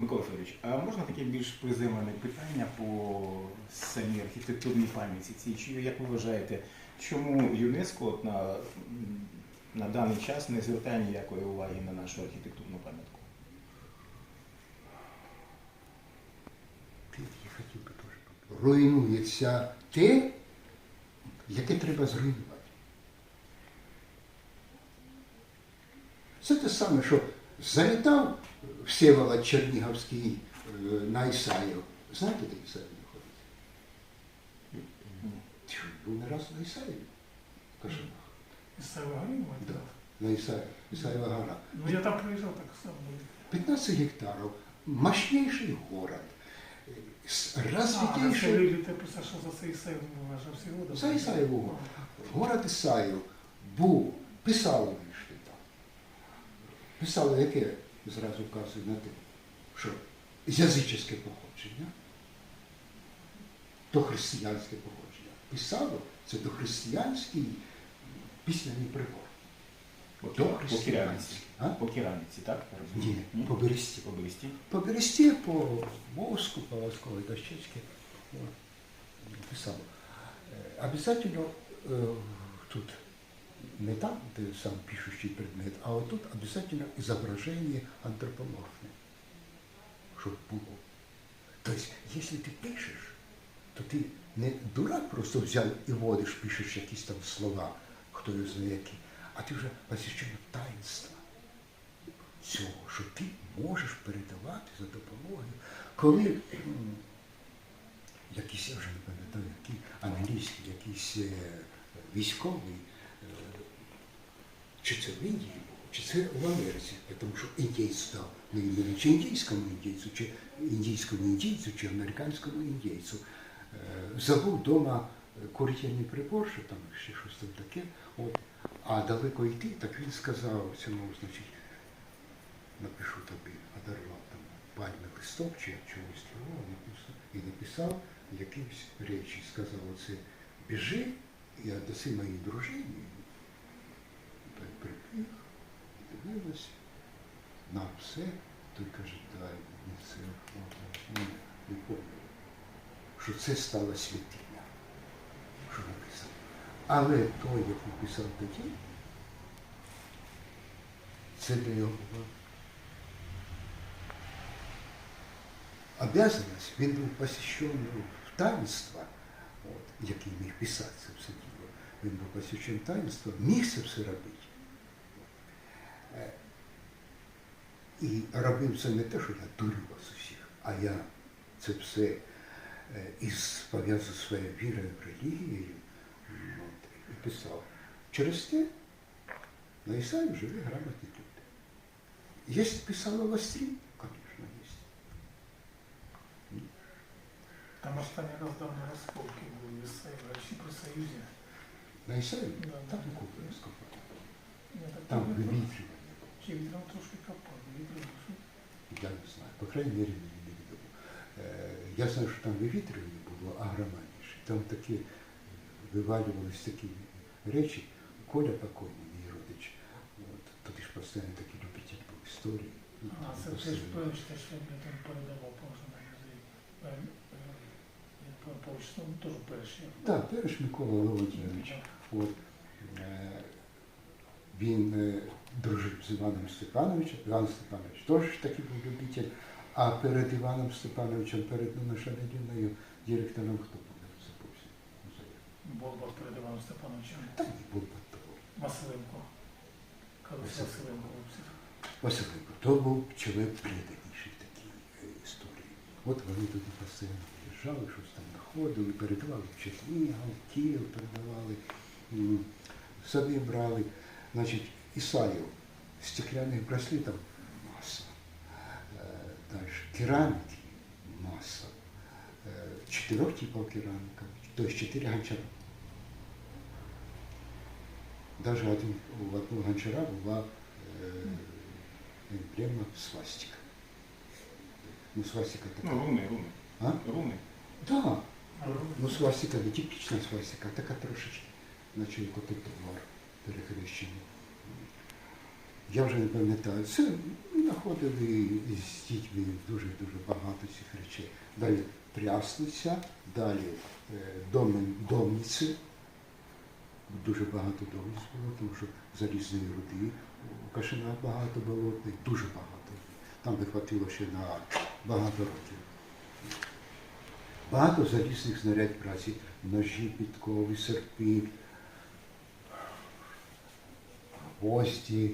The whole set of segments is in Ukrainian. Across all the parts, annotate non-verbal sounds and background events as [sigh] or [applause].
Микола Федорович, а можна таке більш приземлене питання по самій архітектурній пам'яті цій? Чи як ви вважаєте, чому ЮНЕСКо от на, на даний час не звертає ніякої уваги на нашу архітектурну пам'ятку? Руйнується те, яке треба зруйнувати. Це те саме, що залітав Всеволод Чернігівський е, на Ісаїв. Знаєте, де Ісаїв? Тьфу, Був не раз на Ісаєві. Кажу, Из Савагарина? да, на Ісаєві, Ісаєва гора. Ну я там проезжал, так сам 15 гектарів, мощнейший город, А, развитейший расскажи, ты писал, что за Саисаев уважал всего. За Ісаєву. Город Ісаїв був, писали там. Писали, яке зразу вказує на те, що язичне походження, то християнське походження. Писало це дохристиянський пісняний прибор. По, по кераміці. Так? Ні, по бересті. По бересті. По бересті, по воску, по восковій дощечці писало. Е, Обязательно е, тут не там, де сам пишущий предмет, а вот тут обязательно изображение антропоморфное, щоб було. Тобто, якщо ти пишеш, то ти не дурак просто взяв і водиш, пишеш якісь там слова, хто його знає які, а ти вже посвящено таїнства цього, що ти можеш передавати за допомогою, коли [clears throat] якийсь, я вже не пам'ятаю, який англійський, якийсь е, військовий, чи це в Індії чи це в Америці, тому що індійць дав не іменно чи індійському індійцю, чи індійському індійцю, чи американському індійцю. Е, Забув вдома кур'єрний прибор, що там ще щось там таке. От. А далеко йти, так він сказав цьому, значить, напишу тобі, одарував там пальмовий листок чи чогось такого, і написав якісь речі. Сказав оце, біжи і отдаси моїй дружині. Прибіг, і дивилась на все, той каже, дай мені це, не помню, що це стало святиня, що написав. Але той, як написав тоді, це для його була обязанность, він був посвящений в таїнства, от, який міг писати це все діло. Він був посвящений таїнства, міг це все робити. Е, І робив це не те, що я дурю вас усіх, а я це все е, із пов'язав своєю вірою, релігією от, і писав. Через те на Ісаї живі грамотні люди. Є писало в Острі? Звісно, є. Там останній раз давно розкопки були в Исаева, чи при Союзі. На Ісаї? Да. Там купи розкопали. Я Там думаю, вивітрювання. Чи вітром трошки копали, вітром? Я не знаю. По крайній мірі мені не відомо. Е, Я знаю, що там вивітрювання було агроманіше. Там такі е, вивалювались такі речі. Коля покойний, мій родич. От, тоді ж постійно такий любитель був історії. А, це це ж перечте, що я там передавав, на музей. Е, ну, теж перший. Так, Переш Микола Володимирович. Він дружив з Іваном Степановичем. Іван Степанович теж такий був любитель. А перед Іваном Степановичем, перед Нунашалядіною директором хто? Я забувся. музею. Болбар перед Іваном Степановичем. Та ні, був того. Василенко. Василенко. Василенко. То був чоловік преданіший такій е, історії. От вони туди постійно приїжджали, щось там знаходили, передавали в Чернігів, Київ передавали, собі брали. Значить, Ісаїв, стекляних браслетів маса. Е, Далі кераміки маса. Е, Чотирьох типів кераміка, тобто чотири гончара. Даже один, у одного гончара була е, емблема свастика. Ну, свастика така. Ну, руни, руни. А? Руни. Да. А, Ну, свастика не типічна свастика, а така трошечки, наче як отут товар перехрещений. Я вже не пам'ятаю. Це знаходили з дітьми дуже-дуже багато цих речей. Далі Прясниця, далі е, Домен- домниці. Дуже багато домниць було, тому що залізної руди у Кашинах багато болотних, дуже багато. Там би хватило ще на багато років. Багато залізних знарядь праці, ножі, підкови, серпи, гвозді,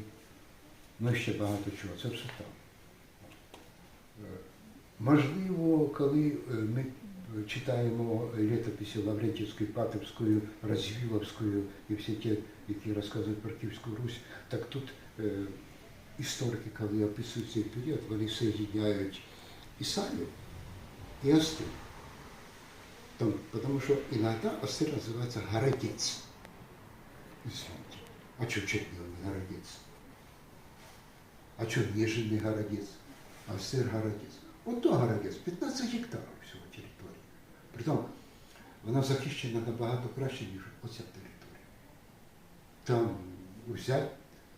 ну ще багато чого. Це все там. Е, Можливо, коли е, ми читаємо літописи Лаврентівської, Патовської, Розвіловської і всі ті, які розказують про Київську Русь, так тут е, історики, коли описують цей період, вони соєдняють Ісаю і Остин. Там, потому что иногда Остин называется городец. Извините. А что Чернил не городец? А что Нежин не городец? А Остин городец. Вот то городец, 15 гектарів всього території. Притом вона захищена набагато краще, ніж оця територія. Там взяти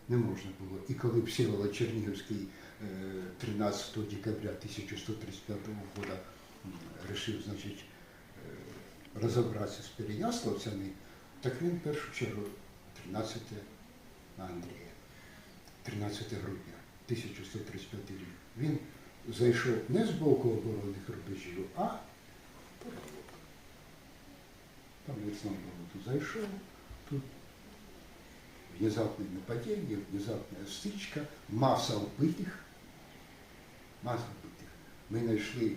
не можна було. І коли Всеволод Чернігівський е, 13 декабря 1135 года м, решив, значить, е, розібратися з переяславцями, так він в першу чергу 13 на Андрія, 13 грудня 1135 рік. Він зайшов не з боку оборонних рубежів, а порядок. Там лицом тут зайшов, тут внезапное нападение, внезапная стычка, масса убитых, масса убитих. Ми знайшли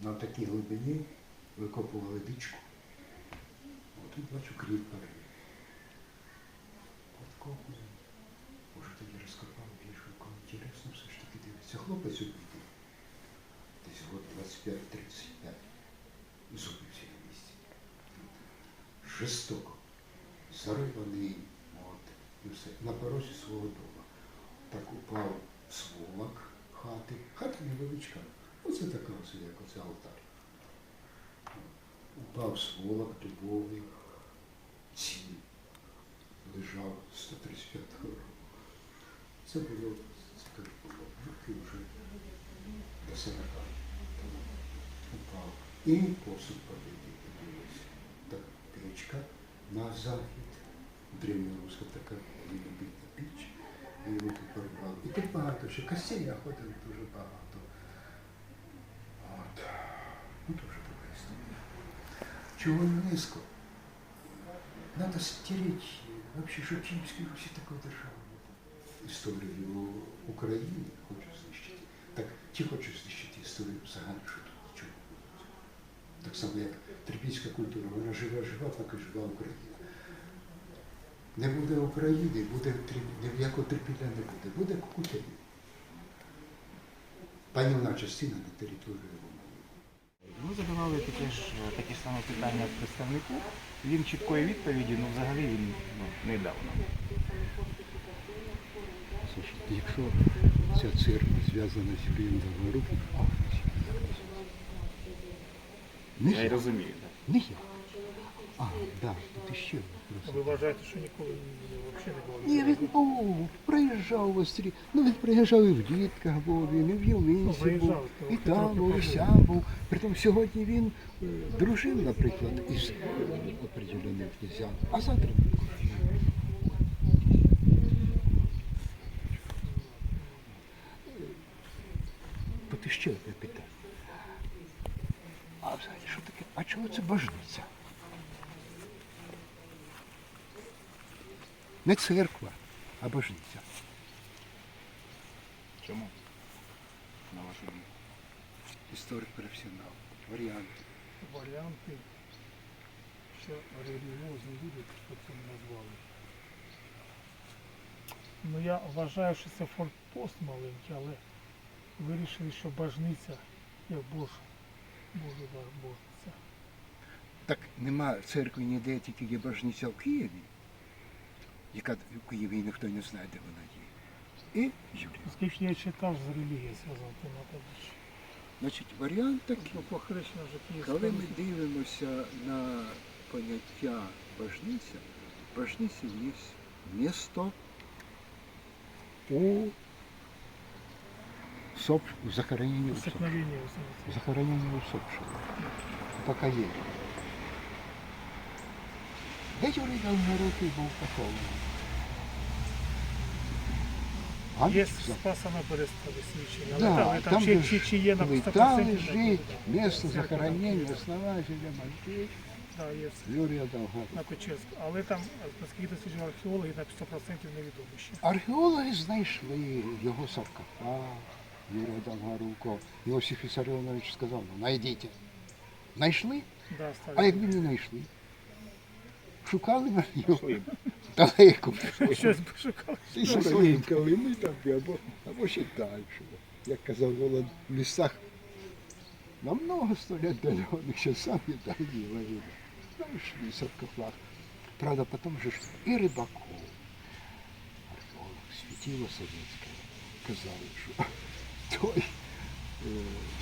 на такій глибині, викопували дичку. От тут бачу кріп пари. Копали. Може тоді розкопали більше, кому інтересно все ж таки дивиться. Хлопець убитий. Десь год 25-35. Зуби всі на місці. Жестоко зариваний, от, і все, на порозі свого дому. Так упав сволок хати, хата невеличка, оце така ось, як оце алтар. Упав сволок дубовий, цілий, лежав 135 року. Це було, це так було, роки вже до 40. Упав. І посуд побитий, подивився. Так, печка на захід, древньоруська така лінобитна піч, і його тут порвали. І тут багато ще костей находили дуже багато. От. Ну, дуже така історія. Чого ЮНЕСКО? Надо стереть вообще, що Київській Русі такої держави. не. Історію України хочу знищити. Так ті хочуть знищити історію взагалі, що тут нічого. Так само, як трипільська культура, вона жива, жива, поки жива Україна. Не буде України, буде ніякого трипілля не буде. Буде кукутя. Панівна частина на території Румунії. Ми задавали таке ж такі ж саме питання представнику. Він чіткої відповіді, ну взагалі він ну, не дав нам. Слушайте, якщо ця церква зв'язана з Юрієм а не Я й розумію. так. не я. А, да, тут ще Ви вважаєте, що ніколи взагалі не було? Ні, він був, приїжджав в Острі. Ну він приїжджав і в Дітках був, він і в Євмінці Ну, був, то і трохи там був, і сям був. Притом сьогодні він е, дружив, наприклад, із е, определенним князям, а завтра він дружив. От ще одне питання. А взагалі що таке? А чого це божниця? Не церква, а божниця. Чому? На вашу думку. Історик професіонал. Варіанти. Варіанти, що релігіозні люди, що це назвали. Ну я вважаю, що це форпост маленький, але вирішили, що бажниця як Бож, Божа божниця. Так нема церкви ніде, тільки є божниця в Києві, яка в Києві ніхто не знає, де вона є. І Юрій. Оскільки я читав з то надо більше. Значить, варіант такий. Ну, вже Коли ми дивимося на поняття божниця, божниця є місто у соп... Столкновение усопших. Захоронение усопших. Пока є. Де Юрій Довгорукий був похований? А? Є За- спаса на перестали свідчення. Да, там, там там чи, чи, чи є на Вы 100% там не жить, захоронения основателя Мальтей Да, є Юрія Довгорукого. на Печерську. Але там, наскільки досліджували археологи, на 100% невідомо ще. Археологи знайшли його саркофаг, Юрія Довгорукого. Іосиф Вісаріонович сказав, ну, знайдіть. Знайшли? Да, А якби не знайшли? Шукали на його далеко. Щось пошукали. Пішли калини там або, або ще далі. Як казав Волод, в лісах намного столять дальоних, ще самі дальні ловили. Знайшли саркофаг. Правда, потім же ж і Рибаков, археолог, світило совєтське, казали, що той е,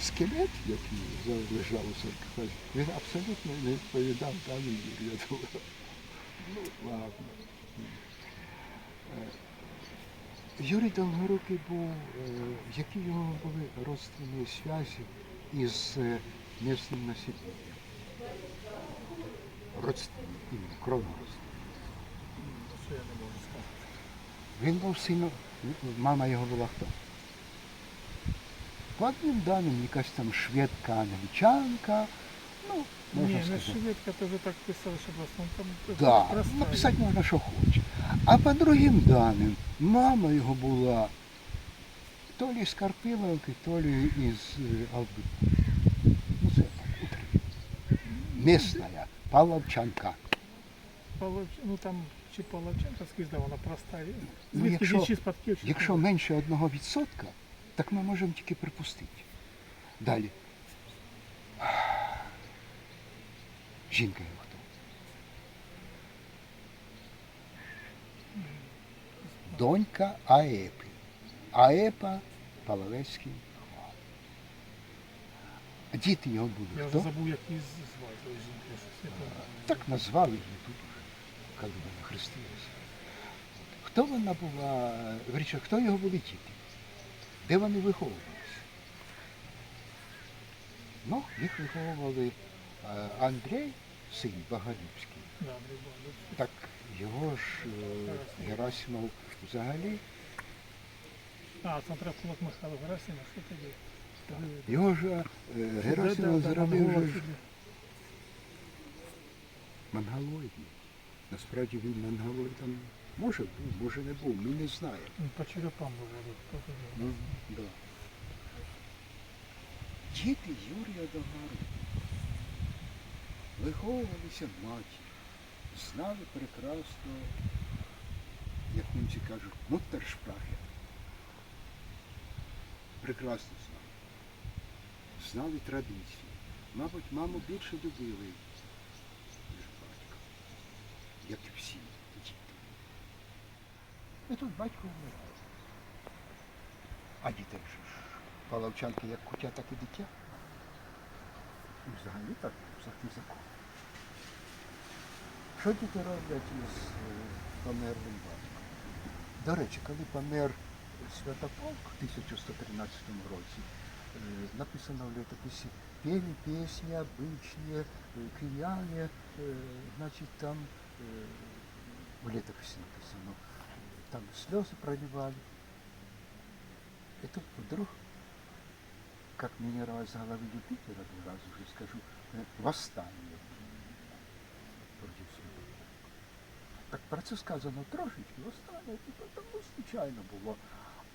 скелет, який лежав у саркофазі, він абсолютно не відповідав даним Юрія Довгого. Ну, ладно. Юрій Довгорукий був, е, які його були родственні зв'язі із е, місцевим населенням. Родственні, кровно родственні. Він був сином, мама його була хто? По одним даним, якась там шведка, англічанка, ну, можна не сказати. швидко, то так писали, що в основному там Да, простая. написати можна, що хоче. А по другим даним, мама його була то ли з Карпиловки, то ли із е, Алби. Ну це так. Місна, Павловчанка. Павловч... Ну там чи Павловченка скрізь, вона проста. Ну, якщо- Якщо менше одного відсотка, так ми можемо тільки припустити. Далі. Жінка його? Донька Аепи. Аепа Палавецький хвал. Діти його були Я хто? вже забув, як її не пам'ятаю. Так назвали її тут уже, коли вона хрестилася. Хто вона була, верніше, хто його були діти? Де вони виховувалися? Ну, їх виховували е, Андрій, син Богданович. Так його ж е, Герасимов взагалі, А, Центрополок Михайло Герасимов, що тоді? Його ж е, Герасимов зробив ж тоді. монголоїдний. Насправді він монголоїдом може був, може не був, ми не знаємо. По черепам хто тоді. Ну, да. Діти Юрія Догару виховувалися матір, знали прекрасно, як німці кажуть, муттершпрахе. Прекрасно знали. Знали традиції. Мабуть, маму більше любили, ніж батька, як і всі діти. І тут батько вмирав. А дітей ж палавчанки як кутя, так і дитя. І взагалі так, такий закон. Що діти роблять із е, померлим батьком? До речі, коли помер Святополк в 1113 році, е, написано в літописі пели пісні обичні, е, кияни, значить там в літописі написано, там сльози проливали. И тут вдруг, как минировать с головы Юпитера, два раза скажу, восстание против Так про це сказано трошечки, восстання, типу, там ну, звичайно було.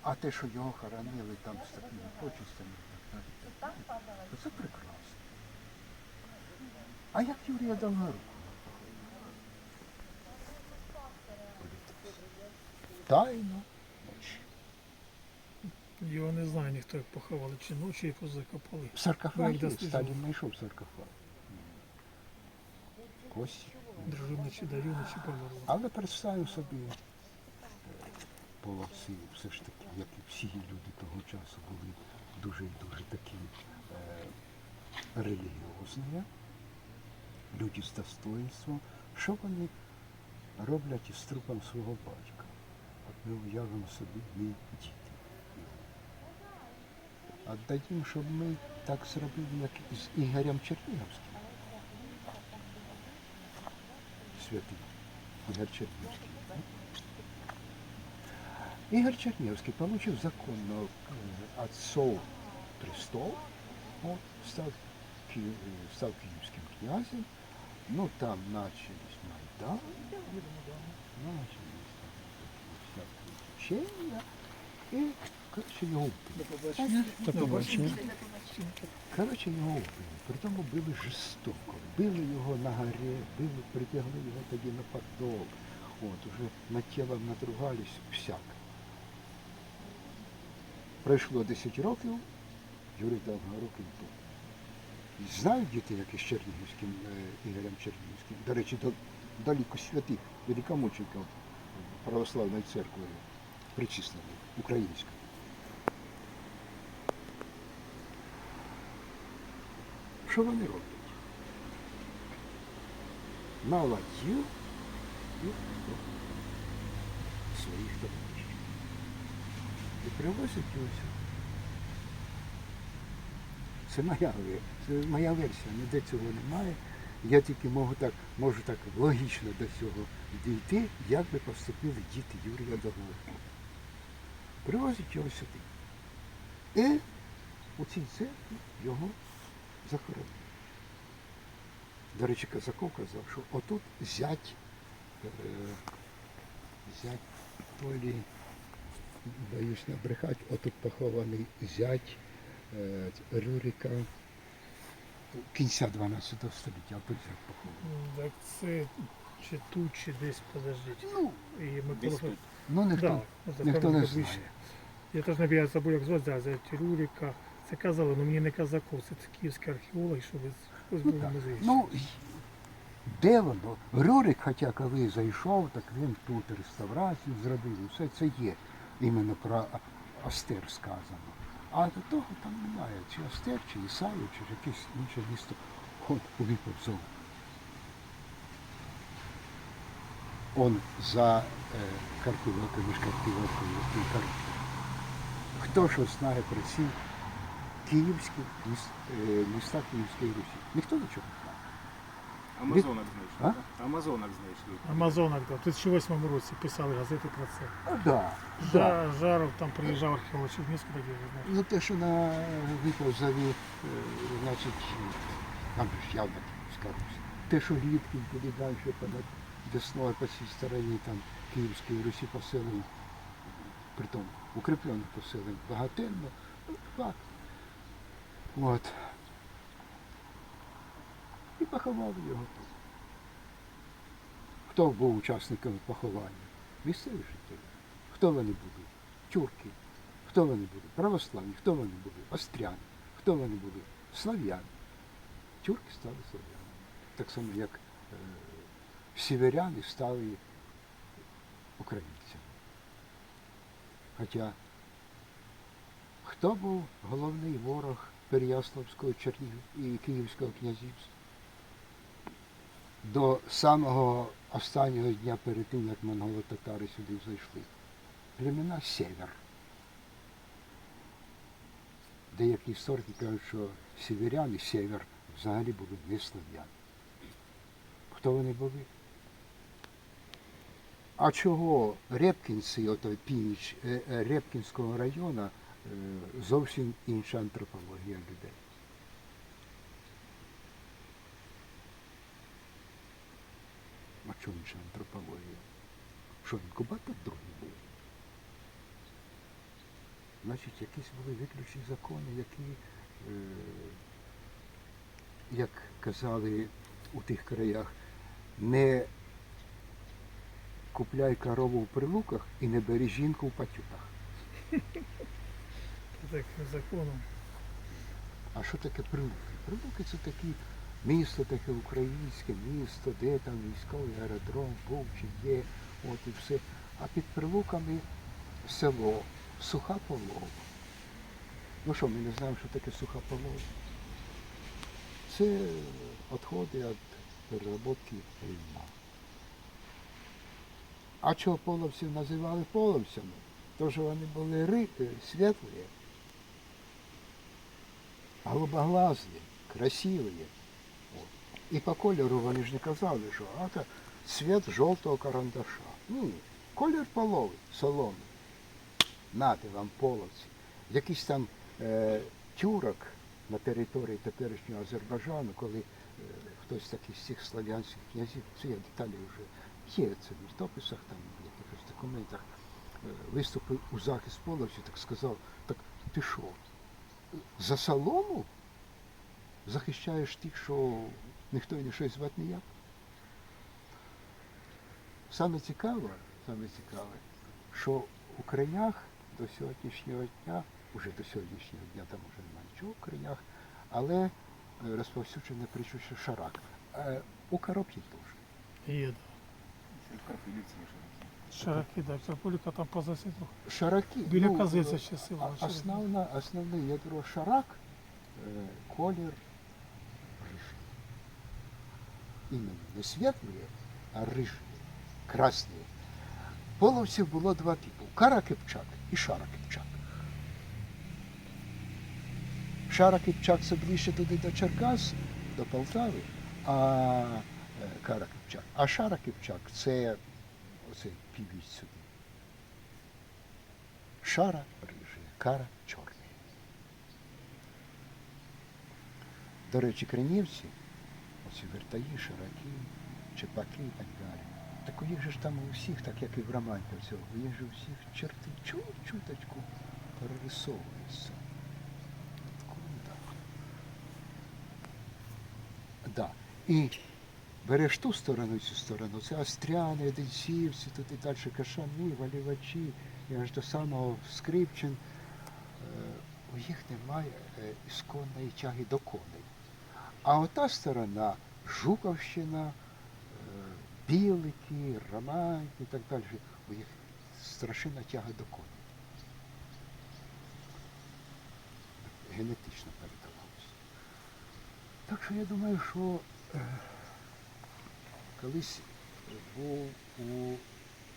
А те, що його хоронили там з такими почестями, так далі, так то це прекрасно. А як Юрія Довгорукого? Тайно. ночі. Його не знає ніхто, як поховали, чи ночі його закопали. Як досліджував. Сталін знайшов саркофаг. Кості. Дарюна, чи померла. Але представив собі полоси, все ж таки, як і всі люди того часу були дуже дуже такі е, релігіозні, люди з достоинством. Що вони роблять із трупом свого батька? От ми уявимо собі мій діти. А дадім, щоб ми так зробили, як з Ігорем Чернігівським. Святий. Ігор Чернігівський. Ігор Чернігівський получив законно е, отцов престол, от, став, Ки- став київським князем, ну там начались Майдан, начались там всякі учення, і, коротше, його вбили. До побачення. Коротше, його вбили. Притому били жорстоко. Били його на горі, били, притягли його тоді на подол. От, уже над тілом надругались всяк. Пройшло 10 років, Юрій дав на руки. І Знають діти, як із Чернігівським е, Ігорем Чернігівським. До речі, до, далеко святих, великомучеників православної церкви причислений, української. Що вони роблять? На ладью і своїх товаришів. І привозять ось. Це моя, це моя версія, ніде цього немає. Я тільки можу так, можу так логічно до цього дійти, як би поступили діти Юрія Доголового. Привозять його сюди. І у цій церкві його захоронили. До речі, Казаков казав, що отут зять, е, зять Толі, боюсь набрехати, отут похований зять е, Рюрика кінця 12 століття, а тут зять похований. Так це чи тут, чи десь, подождіть. Ну, І Микола Десь тут. Ну ніхто, Да, ніхто не знає. Я теж не забув, як звати, да, за Рюрика. Це казали, але мені не казаков, це київський археолог, що ви Ну, були музеї. ну й- де воно? Рюрик, хоча коли зайшов, так він тут реставрацію зробив. Все це є іменно про А- Остер сказано. А до того там немає. Чи Остер, чи Ісаю, чи якесь інше місто. От у Віповцов. Он за е, Карпівокою, між Карпівкою. Хто що знає про ці київські е, міста Київської Русі? Ніхто нічого не знає. Амазонок знайшли. А? Амазонок знайшли. Амазонок, да. в 2008 році писали газети про це. А, да, да. Жаров там приїжджав археолог Чернівську, так я не. Ну те, що на Виповзаві, е, значить, там же ж явно Київська Те, що Літкін туди далі понад Десною по цій стороні там Київської Русі поселень, притом укріплених поселень багатенно, ну, факт. От. І поховали його. Хто був учасником поховання? Місцеві жителі. Хто вони були? Тюрки. Хто вони були? Православні, хто вони були? Остряни, хто вони були? Слав'яни. Тюрки стали слав'янами. Так само, як е, сіверяни стали українцями. Хоча хто був головний ворог Переяславського Чернігів і Київського князівства? До самого останнього дня перед тим, як монголо-татари сюди зайшли. Племена Север. Деякі історики кажуть, що сіверяни, север взагалі були не слов'яни. Хто вони були? А чого Репкінці, ото північ е, е, Репкінського району, зовсім інша антропологія людей? А чому інша антропологія? Що інкубатор другий був? Значить, якісь були виключні закони, які, е, як казали у тих краях, не купляй корову в прилуках і не бери жінку в патютах. Так законом. А що таке прилуки? Прилуки це такі місто таке українське, місто, де там військовий аеродром був чи є, от і все. А під прилуками село, суха полова. Ну що, ми не знаємо, що таке суха полова? Це відходи від переробки рівна. А чого половців називали половцями? Що вони були світлі, голубоглазні, красиві. От. І по кольору вони ж не казали, що а, це цвіт жовтого карандаша. Ні, колір полови, соломи. Нати вам половці. Якийсь там е, тюрок на території теперішнього Азербайджану, коли е, хтось такий з цих слав'янських князів, це я деталі вже є це в літописах, там в якихось документах, е, виступив у захист половців, так сказав, так ти що, за солому захищаєш тих, що ніхто і не щось звати ніяк? Саме цікаве, саме цікаве, що у кринях до сьогоднішнього дня, уже до сьогоднішнього дня там вже немає нічого в кринях, але е, розповсюджене причуще шарак. Е, У коробці теж. Є, да. Лише. Широкі, да, Карпуліка там поза світу. Шараки. Біля ну, Казиця е, ще сила. Основна, основне ядро шарак, е, колір рыжий. Іменно не світлий, а рижий, красний. Половців було два типи кара кипчак і шара кипчак. Шара кипчак це ближче туди до Черкас, до Полтави, а е, кара кипчак. А шара кипчак це оцей півіч сюди. Шара рижий, кара чорний. До речі, кринівці, оці вертаї, широкі, чепаки і так далі. Так у них же ж там у всіх, так як і в цього, у них же у всіх черти чуть-чуточку перерисовуються. Откуда? Да. І береш ту сторону, цю сторону, це остряни, одинцівці, тут і далі кашани, валівачі, і аж до самого Скрипчин. Е, У їх немає е, ісконної тяги до коней. А ота сторона Жуковщина, е, Білики, Романки і так далі. У їх страшенна тяга до коней. Генетично передавалося. Так що я думаю, що колись був у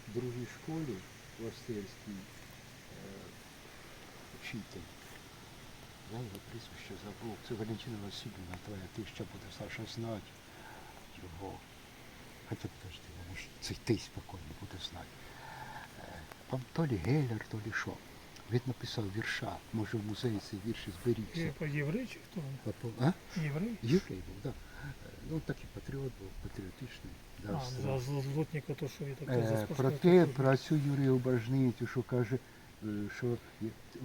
другій школі в Остерській е, вчитель. Я його прізвище забув. Це Валентина Васильівна, твоя ти ще буде Саша знати його. Хоча подожди, може цей ти спокійно буде знати. Е, пам- То лі Геллер, то лі що. Він написав вірша, може в музеї цей вірші зберігся. Є єврей чи хто? А? Єврей? Єврей був, так. Да. Е, Ну, такий патріот був, патріотичний. А, Да, за злотника, то що він таке Е, про те, про цю Юрію Бажницю, що каже, е, що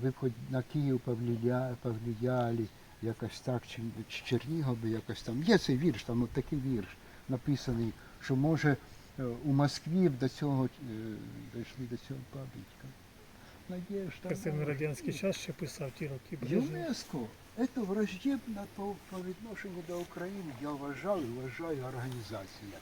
ви хоч на Київ повлия- повлияли, якось так, чи, чи Чернігов якось там. Є цей вірш, там от такий вірш написаний, що може е, у Москві до цього дійшли до цього пам'ятника. Надежда. Це на радянський час ще писав ті роки. ЮНЕСКО це враждебна по, по відношенню до України, я вважаю, вважаю організація.